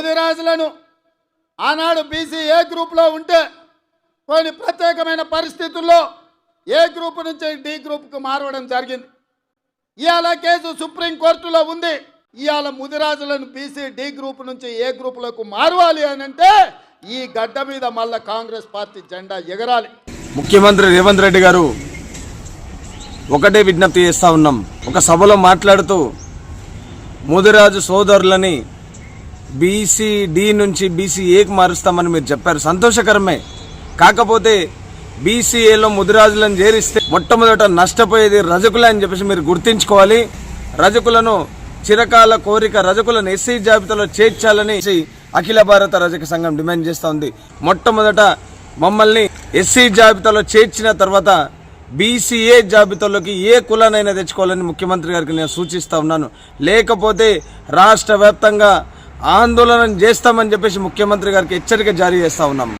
ముదిరాజులను ఆనాడు BC A గ్రూప్లో ఉంటే కొన్ని ప్రత్యేకమైన పరిస్థితుల్లో ఏ గ్రూప్ నుంచి డి గ్రూప్కు మారవడం జరిగింది. ఇవాళ కేసు సుప్రీంకోర్టులో ఉంది. ఇవాళ ముదిరాజులను బీసీ డి గ్రూప్ నుంచి ఏ గ్రూపులకు మారవాలి అని అంటే ఈ గడ్డ మీద మళ్ళా కాంగ్రెస్ పార్టీ జెండా ఎగరాలి. ముఖ్యమంత్రి రేవంత్ రెడ్డి గారు ఒకటే విజ్ఞప్తి చేస్తూ ఉన్నాం. ఒక సభలో మాట్లాడుతూ ముదిరాజు సోదరులని బీసీ డి నుంచి బీసీ ఏకి మారుస్తామని మీరు చెప్పారు. సంతోషకరమే. కాకపోతే బీసీఏలో ముదిరాజులను చేరిస్తే మొట్టమొదట నష్టపోయేది రజకులే అని చెప్పేసి మీరు గుర్తించుకోవాలి. రజకులను చిరకాల కోరిక రజకులను ఎస్సీ జాబితాలో చేర్చాలని అఖిల భారత రజక సంఘం డిమాండ్ చేస్తూ ఉంది. మొట్టమొదట మమ్మల్ని ఎస్సీ జాబితాలో చేర్చిన తర్వాత బీసీఏ జాబితాలోకి ఏ కులానైనా తెచ్చుకోవాలని ముఖ్యమంత్రి గారికి నేను సూచిస్తా ఉన్నాను. లేకపోతే రాష్ట్ర వ్యాప్తంగా ఆందోళన చేస్తామని చెప్పేసి ముఖ్యమంత్రి గారికి హెచ్చరిక జారీ చేస్తా ఉన్నాం.